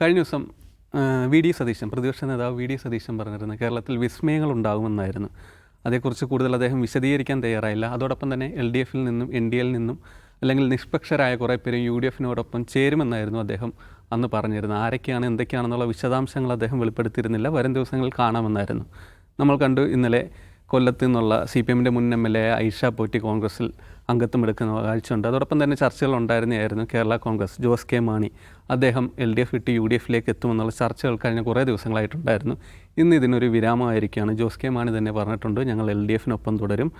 കഴിഞ്ഞ ദിവസം V D Satheesan പ്രതിപക്ഷ നേതാവ് വി ഡി സതീശൻ പറഞ്ഞിരുന്നു കേരളത്തിൽ വിസ്മയങ്ങൾ ഉണ്ടാകുമെന്നായിരുന്നു അതേക്കുറിച്ച് കൂടുതൽ അദ്ദേഹം വിശദീകരിക്കാൻ തയ്യാറായില്ല. അതോടൊപ്പം തന്നെ എൽ ഡി എഫിൽ നിന്നും എൻ ഡി എൽ നിന്നും അല്ലെങ്കിൽ നിഷ്പക്ഷരായ കുറേ പേരും യു ഡി എഫിനോടൊപ്പം ചേരുമെന്നായിരുന്നു അദ്ദേഹം അന്ന് പറഞ്ഞിരുന്നത്. ആരൊക്കെയാണ് എന്തൊക്കെയാണെന്നുള്ള വിശദാംശങ്ങൾ അദ്ദേഹം വെളിപ്പെടുത്തിയിരുന്നില്ല. വരും ദിവസങ്ങളിൽ കാണാമെന്നായിരുന്നു. നമ്മൾ കണ്ടു ഇന്നലെ കൊല്ലത്ത് നിന്നുള്ള സി പി എമ്മിന്റെ മുൻ M L A Aisha Potti കോൺഗ്രസിൽ അംഗത്വം എടുക്കുന്ന കാഴ്ചയുണ്ട്. അതോടൊപ്പം തന്നെ ചർച്ചകൾ ഉണ്ടായിരുന്നതായിരുന്നു കേരള കോൺഗ്രസ്. ജോസ് കെ മാണി അദ്ദേഹം എൽ ഡി എഫ് വിട്ട് യു ഡി എഫിലേക്ക് എത്തുമെന്നുള്ള ചർച്ചകൾ കഴിഞ്ഞ കുറേ ദിവസങ്ങളായിട്ടുണ്ടായിരുന്നു. ഇന്ന് ഇതിനൊരു വിരാമമായിരിക്കുകയാണ്. ജോസ് കെ മാണി തന്നെ പറഞ്ഞിട്ടുണ്ട് ഞങ്ങൾ എൽ ഡി എഫിനൊപ്പം തുടരും.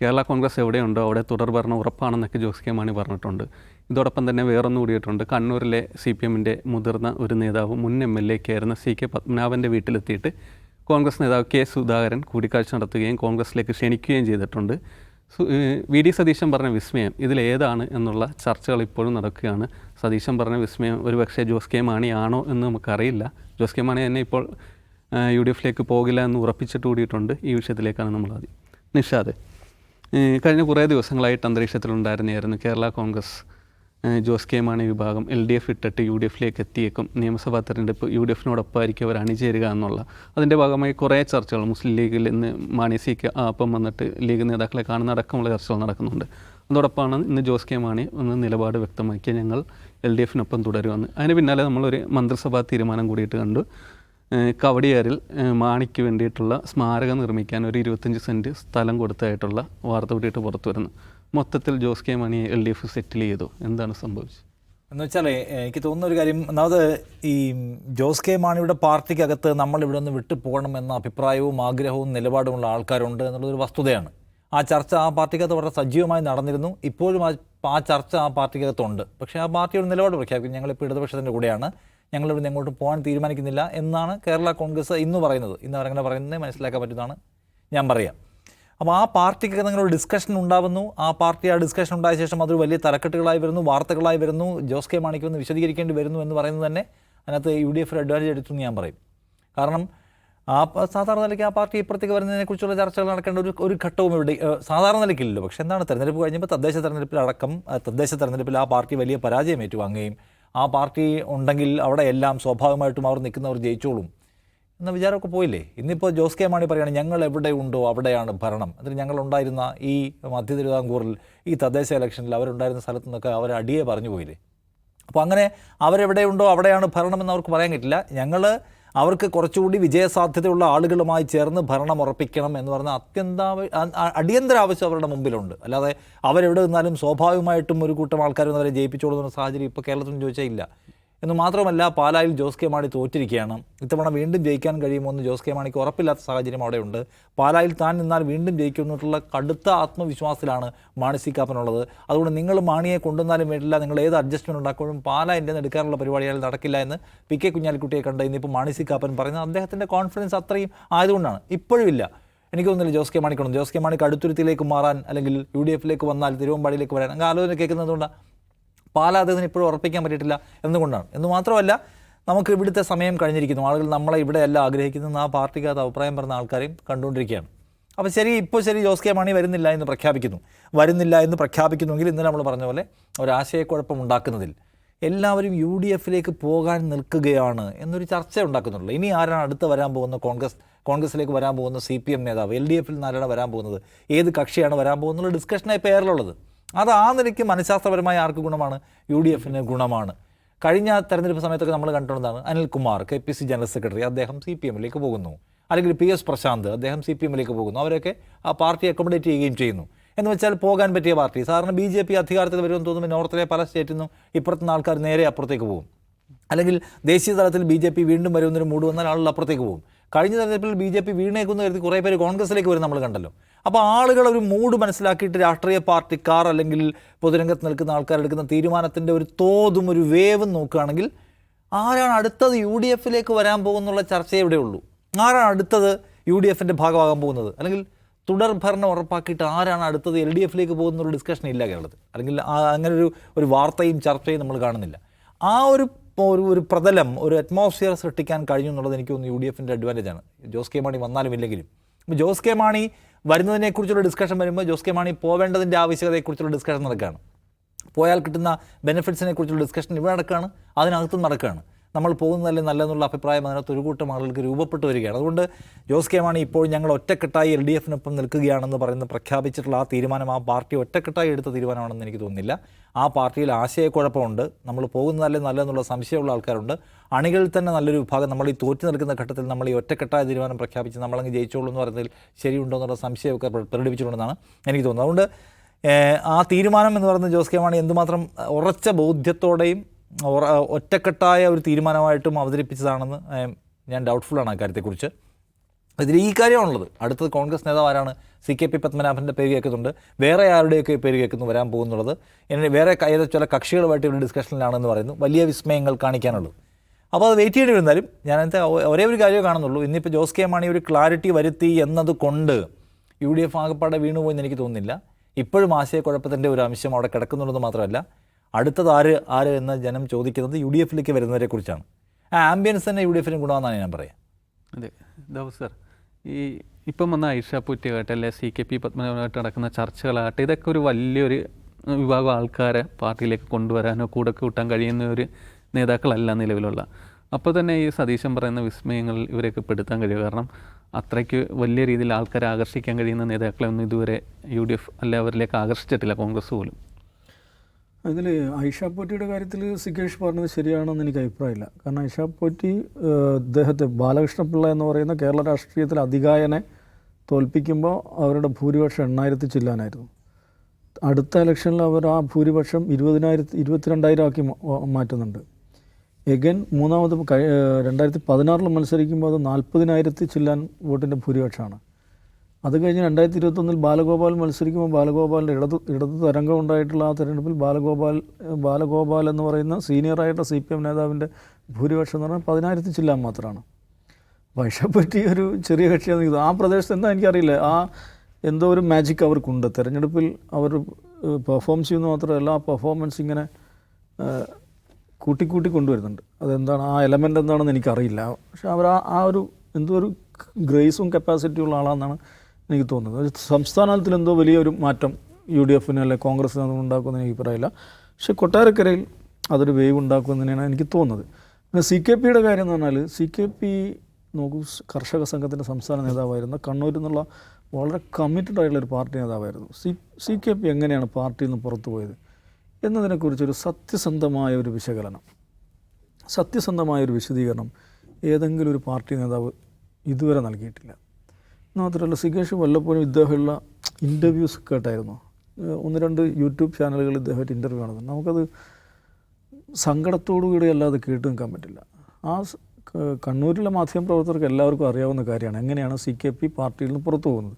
കേരള കോൺഗ്രസ് എവിടെയുണ്ടോ അവിടെ തുടർ ഭരണം ഉറപ്പാണെന്നൊക്കെ ജോസ് കെ മാണി പറഞ്ഞിട്ടുണ്ട്. ഇതോടൊപ്പം തന്നെ വേറൊന്നും കൂടിയിട്ടുണ്ട്. കണ്ണൂരിലെ സി പി എമ്മിന്റെ മുതിർന്ന ഒരു നേതാവ് മുൻ എം എൽ എ ആയിരുന്ന സി കെ പത്മനാഭന്റെ വീട്ടിലെത്തിയിട്ട് കോൺഗ്രസ് നേതാവ് കെ സുധാകരൻ കൂടിക്കാഴ്ച നടത്തുകയും കോൺഗ്രസിലേക്ക് ക്ഷണിക്കുകയും ചെയ്തിട്ടുണ്ട്. വി ഡി സതീശൻ പറഞ്ഞ വിസ്മയം ഇതിലേതാണ് എന്നുള്ള ചർച്ചകൾ ഇപ്പോഴും നടക്കുകയാണ്. സതീശൻ പറഞ്ഞ വിസ്മയം ഒരു പക്ഷേ ജോസ് കെ മാണി ആണോ എന്ന് നമുക്കറിയില്ല. ജോസ് കെ മാണി തന്നെ ഇപ്പോൾ യു ഡി എഫിലേക്ക് പോകില്ല എന്ന് ഉറപ്പിച്ചിട്ട് കൂടിയിട്ടുണ്ട്. ഈ വിഷയത്തിലേക്കാണ് നമ്മൾ ആദ്യം. നിഷാദ് കഴിഞ്ഞ കുറേ ദിവസങ്ങളായിട്ട് അന്തരീക്ഷത്തിലുണ്ടായിരുന്നായിരുന്നു കേരള കോൺഗ്രസ് ജോസ് കെ മാണി വിഭാഗം എൽ ഡി എഫ് ഇട്ടിട്ട് യു ഡി എഫിലേക്ക് എത്തിയേക്കും. നിയമസഭാ തെരഞ്ഞെടുപ്പ് യു ഡി എഫിനോടൊപ്പമായിരിക്കും അവർ അണിചേരുക എന്നുള്ള. അതിന്റെ ഭാഗമായി കുറേ ചർച്ചകൾ മുസ്ലിം ലീഗിൽ ഇന്ന് മാണി സി കെ അപ്പം വന്നിട്ട് ലീഗ് നേതാക്കളെ കാണുന്ന അടക്കമുള്ള ചർച്ചകൾ നടക്കുന്നുണ്ട്. അതോടൊപ്പമാണ് ഇന്ന് ജോസ് കെ മാണി ഒന്ന് നിലപാട് വ്യക്തമാക്കിയ ഞങ്ങൾ എൽ ഡി എഫിനൊപ്പം തുടരുമെന്ന് അതിന് പിന്നാലെ നമ്മളൊരു മന്ത്രിസഭാ തീരുമാനം കൂടിയിട്ട് കണ്ടു. കവടിയാറിൽ മാണിക്ക് വേണ്ടിയിട്ടുള്ള സ്മാരകം നിർമ്മിക്കാൻ ഒരു ഇരുപത്തഞ്ച് സെന്റ് സ്ഥലം കൊടുത്തായിട്ടുള്ള വാർത്ത കൂടിയിട്ട് പുറത്തു വരുന്നു മൊത്തത്തിൽ ജോസ് കെ മണിയെ എൽ ഡി എഫ് സെറ്റിൽ ചെയ്തു. എന്താണ് സംഭവിച്ചത്? എന്ന് വെച്ചാൽ എനിക്ക് തോന്നുന്ന ഒരു കാര്യം ഒന്നാമത് ഈ ജോസ് കെ മാണിയുടെ പാർട്ടിക്കകത്ത് നമ്മൾ ഇവിടെ നിന്ന് വിട്ടു പോകണം എന്ന അഭിപ്രായവും ആഗ്രഹവും നിലപാടുമുള്ള ആൾക്കാരുണ്ട് എന്നുള്ളൊരു വസ്തുതയാണ്. ആ ചർച്ച ആ പാർട്ടിക്കകത്ത് വളരെ സജീവമായി നടന്നിരുന്നു. ഇപ്പോഴും ആ ചർച്ച ആ പാർട്ടിക്കകത്തുണ്ട്. പക്ഷേ ആ പാർട്ടിയുടെ നിലപാട് പ്രഖ്യാപിക്കും. ഞങ്ങളിപ്പോൾ ഇടതുപക്ഷത്തിന്റെ കൂടെയാണ്. ഞങ്ങളിവിടെ എങ്ങോട്ടും പോകാൻ തീരുമാനിക്കുന്നില്ല എന്നാണ് കേരള കോൺഗ്രസ് ഇന്ന് പറയുന്നത്. ഇന്ന് അവരങ്ങനെ പറയുന്നത്? മനസ്സിലാക്കാൻ പറ്റുന്നതാണ്. ഞാൻ പറയാം. അപ്പോൾ ആ പാർട്ടിക്ക് നിങ്ങളൊരു ഡിസ്കഷൻ ഉണ്ടാവുന്നു. ആ പാർട്ടി ആ ഡിസ്കഷൻ ഉണ്ടായ ശേഷം അതൊരു വലിയ തലക്കെട്ടുകളായി വരുന്നു വാർത്തകളായി വരുന്നു. ജോസ് കെ മാണിക്ക് ഒന്ന് വിശദീകരിക്കേണ്ടി വരുന്നു എന്ന് പറയുന്നത് തന്നെ അതിനകത്ത് യു ഡി എഫ് അഡ്വാന്റേജ് എടുത്തു ഞാൻ പറയും. കാരണം ആ സാധാരണ നിലയ്ക്ക് ആ പാർട്ടി ഇപ്പുറത്തേക്ക് വരുന്നതിനെക്കുറിച്ചുള്ള ചർച്ചകൾ നടക്കേണ്ട ഒരു ഒരു ഘട്ടവും ഇവിടെ സാധാരണ നിലയ്ക്കില്ലല്ലോ. പക്ഷേ എന്താണ് തെരഞ്ഞെടുപ്പ് കഴിഞ്ഞപ്പോൾ തദ്ദേശ തെരഞ്ഞെടുപ്പിലടക്കം തദ്ദേശ തെരഞ്ഞെടുപ്പിൽ ആ പാർട്ടി വലിയ പരാജയം ഏറ്റുവാങ്ങുകയും ആ പാർട്ടി ഉണ്ടെങ്കിൽ അവിടെ എല്ലാം സ്വാഭാവികമായിട്ടും അവർ നിൽക്കുന്നവർ ജയിച്ചോളും. എന്ന വിചാരമൊക്കെ പോയില്ലേ? ഇന്നിപ്പോൾ ജോസ് കെ മാണി പറയുകയാണ് ഞങ്ങൾ എവിടെ ഉണ്ടോ അവിടെയാണ് ഭരണം. എന്നിട്ട് ഞങ്ങൾ ഉണ്ടായിരുന്ന ഈ മധ്യ തിരുവിതാംകൂറിൽ ഈ തദ്ദേശ ഇലക്ഷനിൽ അവരുണ്ടായിരുന്ന സ്ഥലത്തു നിന്നൊക്കെ അവർ അടിയെ പറഞ്ഞു പോയില്ലേ? അപ്പോൾ അങ്ങനെ അവരെവിടെയുണ്ടോ അവിടെയാണ് ഭരണമെന്ന് അവർക്ക് പറയാൻ പറ്റില്ല ഞങ്ങൾ അവർക്ക് കുറച്ചുകൂടി വിജയസാധ്യതയുള്ള ആളുകളുമായി ചേർന്ന് ഭരണം ഉറപ്പിക്കണം എന്ന് പറഞ്ഞ അത്യന്താവ അടിയന്തര ആവശ്യം അവരുടെ മുമ്പിലുണ്ട്. അല്ലാതെ അവരെവിടെ നിന്നാലും സ്വാഭാവികമായിട്ടും ഒരു കൂട്ടം ആൾക്കാർ അവരെ ജയിപ്പിച്ചോളുന്ന സാഹചര്യം ഇപ്പോൾ കേരളത്തിൽ ചോദിച്ചാൽ ഇല്ല. എന്ന് മാത്രമല്ല പാലായിൽ ജോസ് കെ മാണി തോറ്റിരിക്കുകയാണ്. ഇത്തവണ വീണ്ടും ജയിക്കാൻ കഴിയുമോ എന്ന് ജോസ് കെ മാണിക്ക് ഉറപ്പില്ലാത്ത സാഹചര്യം അവിടെയുണ്ട്. പാലായിൽ താൻ നിന്നാൽ വീണ്ടും ജയിക്കുമെന്നുള്ള കടുത്ത ആത്മവിശ്വാസത്തിലാണ് മാണി സി കാപ്പനുള്ളത്. അതുകൊണ്ട് നിങ്ങൾ മാണിയെ കൊണ്ടുവന്നാലും വേണ്ടില്ല. നിങ്ങൾ ഏത് അഡ്ജസ്റ്റ്മെന്റ് ഉണ്ടാക്കുമ്പോഴും പാല എന്റെ എടുക്കാനുള്ള പരിപാടികൾ നടക്കില്ല എന്ന് പി കെ കുഞ്ഞാലിക്കുട്ടിയെ കണ്ട് ഇന്നിപ്പോൾ മാണി സി കാപ്പൻ പറയുന്നത് അദ്ദേഹത്തിന്റെ കോൺഫിഡൻസ് അത്രയും ആയതുകൊണ്ടാണ്. ഇപ്പോഴും ഇല്ല. എനിക്ക് തോന്നുന്നില്ല ജോസ് കെ മാണിക്കണം ജോസ് കെ മാണിക്ക് അടുത്തുരുത്തിലേക്ക് മാറാൻ അല്ലെങ്കിൽ യു ഡി എഫിലേക്ക് വന്നാൽ തിരുവമ്പാടിയിലേക്ക് വരാൻ. അങ്ങനെ ആലോചന കേൾക്കുന്നതുകൊണ്ടാണ് പാല അദ്ദേഹത്തിന് ഇപ്പോഴും ഉറപ്പിക്കാൻ പറ്റിയിട്ടില്ല എന്നുകൊണ്ടാണ്. എന്ന് മാത്രമല്ല നമുക്ക് ഇവിടുത്തെ സമയം കഴിഞ്ഞിരിക്കുന്നു. ആളുകൾ നമ്മളെ ഇവിടെയല്ല ആഗ്രഹിക്കുന്നത് ആ പാർട്ടിക്കകത്ത് അഭിപ്രായം പറഞ്ഞ ആൾക്കാരെയും കണ്ടുകൊണ്ടിരിക്കുകയാണ്. അപ്പോൾ ശരി ഇപ്പോൾ ശരി ജോസ് കെ മാണി വരുന്നില്ല എന്ന് പ്രഖ്യാപിക്കുന്നു. വരുന്നില്ല എന്ന് പ്രഖ്യാപിക്കുന്നുവെങ്കിൽ ഇന്നലെ നമ്മൾ പറഞ്ഞ പോലെ ഒരാശയക്കുഴപ്പം ഉണ്ടാക്കുന്നതിൽ എല്ലാവരും യു ഡി എഫിലേക്ക് പോകാൻ നിൽക്കുകയാണ് എന്നൊരു ചർച്ച ഉണ്ടാക്കുന്നുള്ളൂ ഇനി ആരാണ് അടുത്ത് വരാൻ പോകുന്ന കോൺഗ്രസ് കോൺഗ്രസിലേക്ക് വരാൻ പോകുന്ന സി പി എം നേതാവ് എൽ ഡി എഫിൽ നിന്ന് ആരാണ് വരാൻ പോകുന്നത്? ഏത് കക്ഷിയാണ് വരാൻ പോകുന്നുള്ള ഡിസ്കഷനായി പേരിലുള്ളത് അത് ആ നിലയ്ക്ക് മനഃശാസ്ത്രപരമായി ആർക്ക് ഗുണമാണ്? യു ഡി എഫിന് ഗുണമാണ്. കഴിഞ്ഞ തെരഞ്ഞെടുപ്പ് സമയത്തൊക്കെ നമ്മൾ കണ്ടുകൊണ്ടാണ് Anilkumar K P C general secretary അദ്ദേഹം സി പി എമ്മിലേക്ക് പോകുന്നു. അല്ലെങ്കിൽ പി എസ് പ്രശാന്ത് അദ്ദേഹം സി പി എമ്മിലേക്ക് പോകുന്നു. അവരൊക്കെ ആ പാർട്ടി അക്കോമഡേറ്റ് ചെയ്യുകയും ചെയ്യുന്നു. എന്ന് വെച്ചാൽ പോകാൻ പറ്റിയ പാർട്ടി. സാറിന് ബി ജെ പി അധികാരത്തിൽ വരുമെന്ന് തോന്നുമ്പോൾ നോർത്തിലെ പല സ്റ്റേറ്റിൽ നിന്നും ഇപ്പുറത്തുനിന്ന് ആൾക്കാർ നേരെ അപ്പുറത്തേക്ക് പോകും. അല്ലെങ്കിൽ ദേശീയ തലത്തിൽ ബി ജെ പി വീണ്ടും വരുന്നൊരു മൂഡ് വന്നാൽ ആളുകൾ അപ്പുറത്തേക്ക് പോകും. കഴിഞ്ഞ തെരഞ്ഞെടുപ്പിൽ ബി ജെ പി വീണേക്കുന്ന കരുതി കുറേ പേര് കോൺഗ്രസിലേക്ക് വരും നമ്മൾ കണ്ടല്ലോ. അപ്പോൾ ആളുകൾ ഒരു മൂഡ് മനസ്സിലാക്കിയിട്ട് രാഷ്ട്രീയ പാർട്ടിക്കാർ അല്ലെങ്കിൽ പൊതുരംഗത്ത് നിൽക്കുന്ന ആൾക്കാർ എടുക്കുന്ന തീരുമാനത്തിന്റെ ഒരു തോതും ഒരു വേവും നോക്കുകയാണെങ്കിൽ ആരാണ് അടുത്തത് യു ഡി എഫിലേക്ക് വരാൻ പോകുന്നുള്ള ചർച്ചയെ ഇവിടെ ഉള്ളൂ. ആരാണ് അടുത്തത് യു ഡി എഫിന്റെ ഭാഗമാകാൻ പോകുന്നത്? അല്ലെങ്കിൽ തുടർ ഭരണം ഉറപ്പാക്കിയിട്ട് ആരാണ് അടുത്തത് എൽ ഡി എഫിലേക്ക് പോകുന്ന ഒരു ഡിസ്കഷൻ ഇല്ല കേരളത്തിൽ. അല്ലെങ്കിൽ അങ്ങനെ ഒരു ഒരു വാർത്തയും ചർച്ചയും നമ്മൾ കാണുന്നില്ല. ആ ഒരു ഒരു ഒരു പ്രതലം ഒരു അറ്റ്മോസ്ഫിയർ സൃഷ്ടിക്കാൻ കഴിഞ്ഞു എന്നുള്ളത് എനിക്ക് തോന്നുന്നു യു ഡി എഫിന്റെ അഡ്വാന്റേജ് ആണ്. ജോസ് കെ മാണി വന്നാലും ഇല്ലെങ്കിലും. അപ്പോൾ ജോസ് കെ മാണി വരുന്നതിനെക്കുറിച്ചുള്ള ഡിസ്കഷൻ വരുമ്പോൾ ജോസ് കെ മാണി പോവേണ്ടതിന്റെ ആവശ്യകതയെക്കുറിച്ചുള്ള ഡിസ്കഷൻ നടക്കുകയാണ്. പോയാൽ കിട്ടുന്ന ബെനിഫിറ്റ്സിനെ കുറിച്ചുള്ള ഡിസ്കഷൻ ഇവിടെ നടക്കുകയാണ് അതിനകത്തും നടക്കുകയാണ്. നമ്മൾ പോകുന്നതല്ലേ നല്ലതെന്നുള്ള അഭിപ്രായം അതിനകത്ത് ഒരു കൂട്ടം ആളുകൾക്ക് രൂപപ്പെട്ടു വരികയാണ്. അതുകൊണ്ട് ജോസ് കെ മാണി ഇപ്പോൾ ഞങ്ങൾ ഒറ്റക്കെട്ടായി എൽ ഡി എഫിനൊപ്പം നിൽക്കുകയാണെന്ന് പറയുന്ന പ്രഖ്യാപിച്ചിട്ടുള്ള ആ തീരുമാനം ആ പാർട്ടി ഒറ്റക്കെട്ടായി എടുത്ത തീരുമാനമാണെന്ന് എനിക്ക് തോന്നുന്നില്ല. ആ പാർട്ടിയിൽ ആശയക്കുഴപ്പമുണ്ട്. നമ്മൾ പോകുന്നതല്ലേ നല്ലതെന്നുള്ള സംശയമുള്ള ആൾക്കാരുണ്ട്. അണികളിൽ തന്നെ നല്ലൊരു വിഭാഗം നമ്മൾ ഈ തോറ്റു നിൽക്കുന്ന ഘട്ടത്തിൽ നമ്മൾ ഈ ഒറ്റക്കെട്ടായ തീരുമാനം പ്രഖ്യാപിച്ച് നമ്മളങ്ങ് ജയിച്ചോളൂ എന്ന് പറയുന്നതിൽ ശരിയുണ്ടോ എന്നുള്ള സംശയമൊക്കെ പ്ര- പ്രകടിപ്പിച്ചിട്ടുണ്ടെന്നാണ് എനിക്ക് തോന്നുന്നത്. അതുകൊണ്ട് ആ തീരുമാനം എന്ന് പറയുന്നത് ജോസ് കെ മാണി എന്തുമാത്രം ഉറച്ച ബോധ്യത്തോടെയും ഒറ്റക്കെട്ടായ ഒരു തീരുമാനമായിട്ടും അവതരിപ്പിച്ചതാണെന്ന് ഞാൻ ഡൗട്ട്ഫുള്ളാണ് ആ കാര്യത്തെക്കുറിച്ച്. ഇതിൽ ഈ കാര്യമാണുള്ളത്. അടുത്തത് കോൺഗ്രസ് നേതാവ് ആരാണ് സി കെ പി പത്മനാഭന്റെ പേര് കേൾക്കുന്നുണ്ട്. വേറെ ആരുടെയൊക്കെ പേര് കേൾക്കുന്നു വരാൻ പോകുന്നുള്ളത്? എന്നെ വേറെ ഏതോ ചില കക്ഷികളുമായിട്ട് ഇവിടെ ഡിസ്കഷനിലാണെന്ന് പറയുന്നു. വലിയ വിസ്മയങ്ങൾ കാണിക്കാനുള്ളത്. അപ്പോൾ അത് വെയിറ്റ് ചെയ്യേണ്ടി വരുന്നാലും ഞാൻ അതിനകത്ത് ഒരേ ഒരു കാര്യമേ കാണുന്നുള്ളൂ. ഇന്നിപ്പോൾ ജോസ് കെ മാണി ഒരു ക്ലാരിറ്റി വരുത്തി എന്നതുകൊണ്ട് യു ഡി എഫ് ആകപ്പാടെ വീണുപോയെന്ന് എനിക്ക് തോന്നുന്നില്ല. ഇപ്പോഴും ആശയക്കുഴപ്പത്തിന്റെ ഒരു അംശം അവിടെ കിടക്കുന്നുണ്ടെന്ന് മാത്രമല്ല അടുത്തത് ആര് ആര് എന്ന് ജനം ചോദിക്കുന്നത് യു ഡി എഫിലേക്ക് വരുന്നവരെ കുറിച്ചാണ് ആ ആംബിയൻസ് തന്നെ യു ഡി എഫിനും ഗുണമെന്നാണ് ഞാൻ പറയാം. അതെ. ദാവ് സർ. ഈ ഇപ്പം വന്ന ഐഷ പുറ്റിയാകട്ടെ സി കെ പി പത്മനാഭനായിട്ട് നടക്കുന്ന ചർച്ചകളാകട്ടെ ഇതൊക്കെ ഒരു വലിയൊരു വിഭാഗം ആൾക്കാരെ പാർട്ടിയിലേക്ക് കൊണ്ടുവരാനോ കൂടെ കൂട്ടാൻ കഴിയുന്ന ഒരു നേതാക്കളല്ല നിലവിലുള്ള. അപ്പോൾ തന്നെ ഈ സതീശൻ പറയുന്ന വിസ്മയങ്ങൾ ഇവരെയൊക്കെ പെടുത്താൻ കഴിയും. കാരണം അത്രയ്ക്ക് വലിയ രീതിയിൽ ആൾക്കാരെ ആകർഷിക്കാൻ കഴിയുന്ന നേതാക്കളെ ഒന്നും ഇതുവരെ യു ഡി എഫ് അല്ലെ അവരിലേക്ക് ആകർഷിച്ചിട്ടില്ല കോൺഗ്രസ് പോലും. അതിൽ ഐഷാ പോറ്റിയുടെ കാര്യത്തിൽ സികേഷ് പറഞ്ഞത് ശരിയാണെന്ന് എനിക്ക് അഭിപ്രായമില്ല. കാരണം ഐഷാ പോറ്റി അദ്ദേഹത്തെ ബാലകൃഷ്ണപിള്ള എന്ന് പറയുന്ന കേരള രാഷ്ട്രീയത്തിൽ അധികായനെ തോൽപ്പിക്കുമ്പോൾ അവരുടെ ഭൂരിപക്ഷം എണ്ണായിരത്തി ചില്ലാനായിരുന്നു. അടുത്ത ഇലക്ഷനിൽ അവർ ആ ഭൂരിപക്ഷം ഇരുപതിനായിരത്തി ഇരുപത്തിരണ്ടായിരം ആക്കി മാറ്റുന്നുണ്ട്. എഗൻ മൂന്നാമത് രണ്ടായിരത്തി പതിനാറിൽ മത്സരിക്കുമ്പോൾ അത് നാൽപ്പതിനായിരത്തി ചില്ലാൻ വോട്ടിന്റെ ഭൂരിപക്ഷമാണ്. അത് കഴിഞ്ഞ് രണ്ടായിരത്തി ഇരുപത്തൊന്നിൽ ബാലഗോപാൽ മത്സരിക്കുമ്പോൾ ബാലഗോപാലിന്റെ ഇടത് ഇടത് തരംഗം ഉണ്ടായിട്ടുള്ള ആ തെരഞ്ഞെടുപ്പിൽ ബാലഗോപാൽ ബാലഗോപാൽ എന്ന് പറയുന്ന സീനിയറായിട്ട് സി പി എം നേതാവിന്റെ ഭൂരിപക്ഷം എന്ന് പറഞ്ഞാൽ പതിനായിരത്തി ചില്ലാൻ മാത്രമാണ്. വൈഷപ്പറ്റി ഒരു ചെറിയ കക്ഷിയാണ്. ഇത് ആ പ്രദേശത്ത് എന്താ എനിക്കറിയില്ല. ആ എന്തോ ഒരു മാജിക് അവർക്കുണ്ട്. തെരഞ്ഞെടുപ്പിൽ അവർ പെർഫോം ചെയ്യുന്ന മാത്രമല്ല ആ പെർഫോമൻസ് ഇങ്ങനെ കൂട്ടിക്കൂട്ടി കൊണ്ടുവരുന്നുണ്ട്. അതെന്താണ് ആ എലമെന്റ് എന്താണെന്ന് എനിക്കറിയില്ല. പക്ഷെ അവർ ആ ആ ഒരു എന്തോ ഒരു ഗ്രേസും കപ്പാസിറ്റിയുള്ള ആളാണെന്നാണ് എനിക്ക് തോന്നുന്നത്. സംസ്ഥാനത്തിൽ എന്തോ വലിയൊരു മാറ്റം യു ഡി എഫിന് അല്ലെ കോൺഗ്രസിന് അതൊന്നും ഉണ്ടാക്കുമെന്ന് എനിക്ക് പറയില്ല പക്ഷേ കൊട്ടാരക്കരയിൽ അതൊരു വേവ് ഉണ്ടാക്കുമെന്ന് എനിക്ക് തോന്നുന്നത്. പിന്നെ സി കെ പിയുടെ കാര്യം എന്ന് പറഞ്ഞാൽ സി കെ പി നോക്കൂ കർഷക സംഘത്തിന്റെ സംസ്ഥാന നേതാവായിരുന്ന കണ്ണൂരിൽ നിന്നുള്ള വളരെ കമ്മിറ്റഡ് ആയിട്ടുള്ള ഒരു പാർട്ടി നേതാവായിരുന്നു. സി സി കെ പി എങ്ങനെയാണ് പാർട്ടിയിൽ നിന്ന് പുറത്തു പോയത് എന്നതിനെക്കുറിച്ചൊരു സത്യസന്ധമായ ഒരു വിശകലനം. സത്യസന്ധമായ ഒരു വിശദീകരണം ഏതെങ്കിലും ഒരു പാർട്ടി നേതാവ് ഇതുവരെ നൽകിയിട്ടില്ല. മാത്രമല്ല സികേഷ് വല്ലപ്പോഴും ഇദ്ദേഹമുള്ള ഇന്റർവ്യൂസ് കേട്ടായിരുന്നു? ഒന്ന് രണ്ട് യൂട്യൂബ് ചാനലുകൾ ഇദ്ദേഹമായിട്ട് ഇന്റർവ്യൂ ആണ് നമുക്കത് സങ്കടത്തോടു കൂടി അല്ലാതെ കേട്ട് നിൽക്കാൻ പറ്റില്ല. ആ കണ്ണൂരിലെ മാധ്യമ കണ്ണൂരിലെ മാധ്യമപ്രവർത്തകർക്ക് എല്ലാവർക്കും അറിയാവുന്ന കാര്യമാണ്. എങ്ങനെയാണ് സി കെ പി പാർട്ടിയിൽ നിന്ന് പുറത്തു പോകുന്നത്?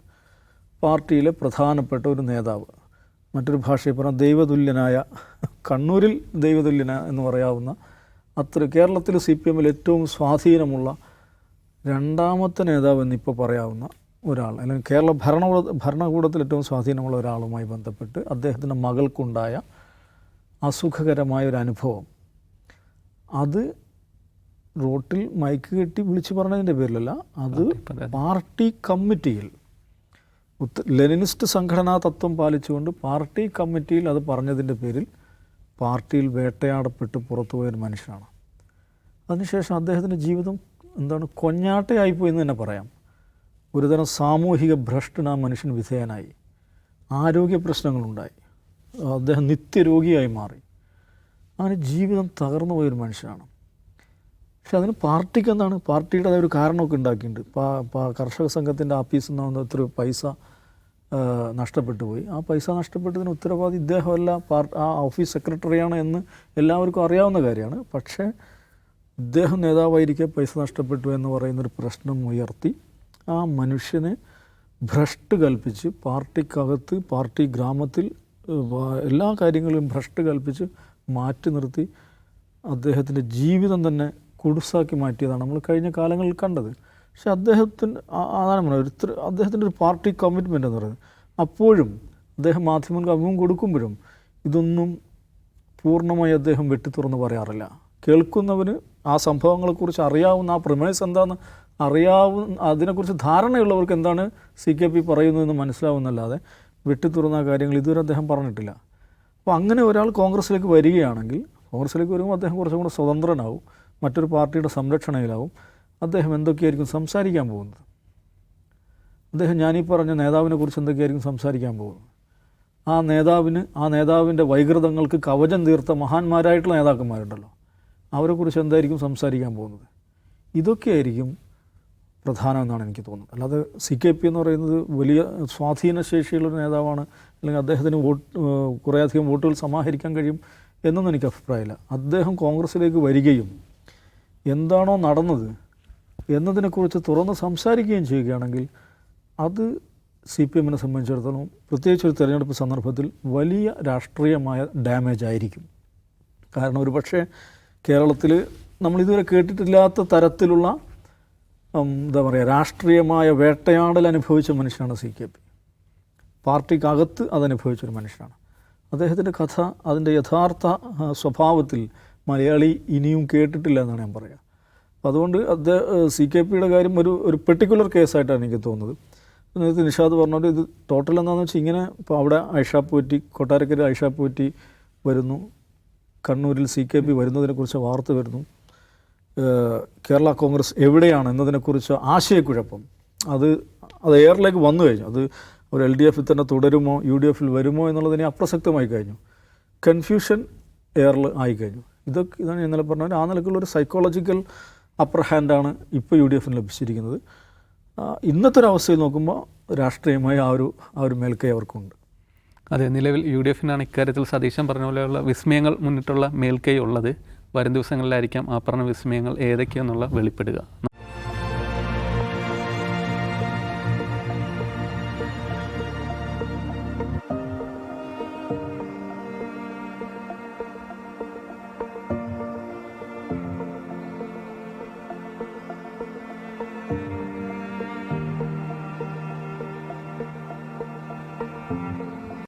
പാർട്ടിയിലെ പ്രധാനപ്പെട്ട ഒരു നേതാവ് മറ്റൊരു ഭാഷയിൽ പറഞ്ഞാൽ ദൈവതുല്യനായ കണ്ണൂരിൽ ദൈവതുല്യന എന്ന് പറയാവുന്ന അത്ര കേരളത്തിൽ സി പി എമ്മിൽ ഏറ്റവും സ്വാധീനമുള്ള രണ്ടാമത്തെ നേതാവ് എന്നിപ്പോൾ പറയാവുന്ന ഒരാൾ അല്ലെങ്കിൽ കേരള ഭരണകൂട ഭരണകൂടത്തിൽ ഏറ്റവും സ്വാധീനമുള്ള ഒരാളുമായി ബന്ധപ്പെട്ട് അദ്ദേഹത്തിന്റെ മകൾക്കുണ്ടായ അസുഖകരമായ ഒരു അനുഭവം. അത് റോട്ടിൽ മൈക്ക് കെട്ടി വിളിച്ചു പറഞ്ഞതിന്റെ പേരിലല്ല അത് പാർട്ടി കമ്മിറ്റിയിൽ ഉത്ത ലെനിനിസ്റ്റ് സംഘടനാ തത്വം പാലിച്ചുകൊണ്ട് പാർട്ടി കമ്മിറ്റിയിൽ അത് പറഞ്ഞതിന്റെ പേരിൽ പാർട്ടിയിൽ വേട്ടയാടപ്പെട്ട് പുറത്തുപോയൊരു മനുഷ്യനാണ്. അതിനുശേഷം അദ്ദേഹത്തിന്റെ ജീവിതം എന്താണ് കൊഞ്ഞാട്ടയായിപ്പോയി എന്ന് തന്നെ പറയാം. ഒരുതരം സാമൂഹിക ഭ്രഷ്ടന മനുഷ്യൻ വിധേയനായി. ആരോഗ്യ പ്രശ്നങ്ങളുണ്ടായി. അദ്ദേഹം നിത്യരോഗിയായി മാറി. അങ്ങനെ ജീവിതം തകർന്നു പോയൊരു മനുഷ്യനാണ്. പക്ഷെ അതിന് പാർട്ടിക്ക് എന്താണ്? പാർട്ടിയുടെ ഒരു കാരണമൊക്കെ ഉണ്ടാക്കിയിട്ടുണ്ട്. കർഷക സംഘത്തിന്റെ ആഫീസിൽ നിന്ന് എത്ര പൈസ നഷ്ടപ്പെട്ടു പോയി. ആ പൈസ നഷ്ടപ്പെട്ടതിന് ഉത്തരവാദി ഇദ്ദേഹമല്ല. പാർട്ടി ആ ഓഫീസ് സെക്രട്ടറിയാണ് എന്ന് എല്ലാവർക്കും അറിയാവുന്ന കാര്യമാണ്. പക്ഷേ ഇദ്ദേഹം നേതാവായിരിക്കെ പൈസ നഷ്ടപ്പെട്ടു എന്ന് പറയുന്നൊരു പ്രശ്നം ഉയർത്തി. ആ മനുഷ്യനെ ഭ്രഷ്ട് കൽപ്പിച്ച് പാർട്ടിക്കകത്ത് പാർട്ടി ഗ്രാമത്തിൽ എല്ലാ കാര്യങ്ങളും ഭ്രഷ്ട് കൽപ്പിച്ച് മാറ്റി നിർത്തി അദ്ദേഹത്തിന്റെ ജീവിതം തന്നെ കുടുസാക്കി മാറ്റിയതാണ് നമ്മൾ കഴിഞ്ഞ കാലങ്ങളിൽ കണ്ടത്. പക്ഷെ അദ്ദേഹത്തിന് അതാണ് പറഞ്ഞത് ഒരു അദ്ദേഹത്തിന്റെ ഒരു പാർട്ടി കമ്മിറ്റ്മെന്റ് എന്ന് പറയുന്നത്. അപ്പോഴും അദ്ദേഹം മാധ്യമങ്ങൾക്ക് അഭിമുഖം കൊടുക്കുമ്പോഴും ഇതൊന്നും പൂർണമായി അദ്ദേഹം വെട്ടിത്തുറന്ന് പറയാറില്ല. കേൾക്കുന്നവന് ആ സംഭവങ്ങളെക്കുറിച്ച് അറിയാവുന്ന ആ പ്രമേയസ് എന്താണെന്ന് അറിയാവുന്ന അതിനെക്കുറിച്ച് ധാരണയുള്ളവർക്ക് എന്താണ് സി കെ പി പറയുന്നതെന്ന് മനസ്സിലാവുന്നല്ലാതെ വെട്ടിത്തുറന്ന കാര്യങ്ങൾ ഇതുവരെ അദ്ദേഹം പറഞ്ഞിട്ടില്ല. അപ്പോൾ അങ്ങനെ ഒരാൾ കോൺഗ്രസ്സിലേക്ക് വരികയാണെങ്കിൽ കോൺഗ്രസ്സിലേക്ക് വരുമ്പോൾ അദ്ദേഹം കുറച്ചും കൂടെ സ്വതന്ത്രനാവും മറ്റൊരു പാർട്ടിയുടെ സംരക്ഷണയിലാവും. അദ്ദേഹം എന്തൊക്കെയായിരിക്കും സംസാരിക്കാൻ പോകുന്നത്? അദ്ദേഹം ഞാനീ പറഞ്ഞ നേതാവിനെ കുറിച്ച് എന്തൊക്കെയായിരിക്കും സംസാരിക്കാൻ പോകുന്നത്? ആ നേതാവിന് ആ നേതാവിന്റെ വൈകൃതങ്ങൾക്ക് കവചം തീർത്ത മഹാന്മാരായിട്ടുള്ള നേതാക്കന്മാരുണ്ടല്ലോ. അവരെക്കുറിച്ച് എന്തായിരിക്കും സംസാരിക്കാൻ പോകുന്നത്? ഇതൊക്കെയായിരിക്കും പ്രധാനം എന്നാണ് എനിക്ക് തോന്നുന്നത്. അല്ലാതെ സി കെ പി എന്ന് പറയുന്നത് വലിയ സ്വാധീനശേഷിയുള്ളൊരു നേതാവാണ് അല്ലെങ്കിൽ അദ്ദേഹത്തിന് വോട്ട് കുറേയധികം വോട്ടുകൾ സമാഹരിക്കാൻ കഴിയും എന്നൊന്നും എനിക്ക് അഭിപ്രായമില്ല. അദ്ദേഹം കോൺഗ്രസ്സിലേക്ക് വരികയും എന്താണോ നടന്നത് എന്നതിനെക്കുറിച്ച് തുറന്ന് സംസാരിക്കുകയും ചെയ്യുകയാണെങ്കിൽ അത് സി പി എമ്മിനെ സംബന്ധിച്ചിടത്തോളം പ്രത്യേകിച്ച് ഒരു തെരഞ്ഞെടുപ്പ് സന്ദർഭത്തിൽ വലിയ രാഷ്ട്രീയമായ ഡാമേജ് ആയിരിക്കും. കാരണം ഒരു പക്ഷേ കേരളത്തിൽ നമ്മളിതുവരെ കേട്ടിട്ടില്ലാത്ത തരത്തിലുള്ള എന്താ പറയുക രാഷ്ട്രീയമായ വേട്ടയാടൽ അനുഭവിച്ച മനുഷ്യനാണ് സി കെ പി. പാർട്ടിക്കകത്ത് അതനുഭവിച്ചൊരു മനുഷ്യനാണ്. അദ്ദേഹത്തിന്റെ കഥ അതിന്റെ യഥാർത്ഥ സ്വഭാവത്തിൽ മലയാളി ഇനിയും കേട്ടിട്ടില്ല എന്നാണ് ഞാൻ പറയുക അപ്പോൾ അതുകൊണ്ട് അദ്ദേഹം സി കെ പിയുടെ കാര്യം ഒരു ഒരു പെർട്ടിക്കുലർ കേസായിട്ടാണ് എനിക്ക് തോന്നുന്നത്. നേരത്തെ നിഷാദ് പറഞ്ഞോണ്ട് ഇത് ടോട്ടൽ എന്താണെന്ന് വെച്ചാൽ ഇങ്ങനെ ഇപ്പോൾ അവിടെ ഐഷാ പോറ്റി കൊട്ടാരക്കര ഐഷാ പോറ്റി വരുന്നു. കണ്ണൂരിൽ സി കെ പി വരുന്നതിനെക്കുറിച്ച് വാർത്ത വരുന്നു. കേരള കോൺഗ്രസ് എവിടെയാണ് എന്നതിനെക്കുറിച്ച് ആശയക്കുഴപ്പം. അത് അത് എയറിലേക്ക് വന്നു കഴിഞ്ഞു. അത് ഒരു എൽ ഡി എഫിൽ തന്നെ തുടരുമോ യു ഡി എഫിൽ വരുമോ എന്നുള്ളതിനെ അപ്രസക്തമായി കഴിഞ്ഞു. കൺഫ്യൂഷൻ എയറിൽ ആയിക്കഴിഞ്ഞു. ഇതൊക്കെ ഇതാണ് ഇന്നലെ പറഞ്ഞത്. ആ നിലക്കുള്ള ഒരു സൈക്കോളജിക്കൽ അപ്പർ ഹാൻഡാണ് ഇപ്പോൾ യു ഡി എഫിന് ലഭിച്ചിരിക്കുന്നത്. ഇന്നത്തെ ഒരു അവസ്ഥയിൽ നോക്കുമ്പോൾ രാഷ്ട്രീയമായി ആ ഒരു ആ ഒരു മേൽക്കൈ അവർക്കുണ്ട്. അതെ നിലവിൽ യു ഡി എഫിനാണ് ഇക്കാര്യത്തിൽ സതീശൻ പറഞ്ഞ പോലെയുള്ള വിസ്മയങ്ങൾ മുന്നിട്ടുള്ള മേൽക്കൈ ഉള്ളത്. വരും ദിവസങ്ങളിലായിരിക്കാം ആ പറഞ്ഞ വിസ്മയങ്ങൾ ഏതൊക്കെയെന്നുള്ള വെളിപ്പെടുക.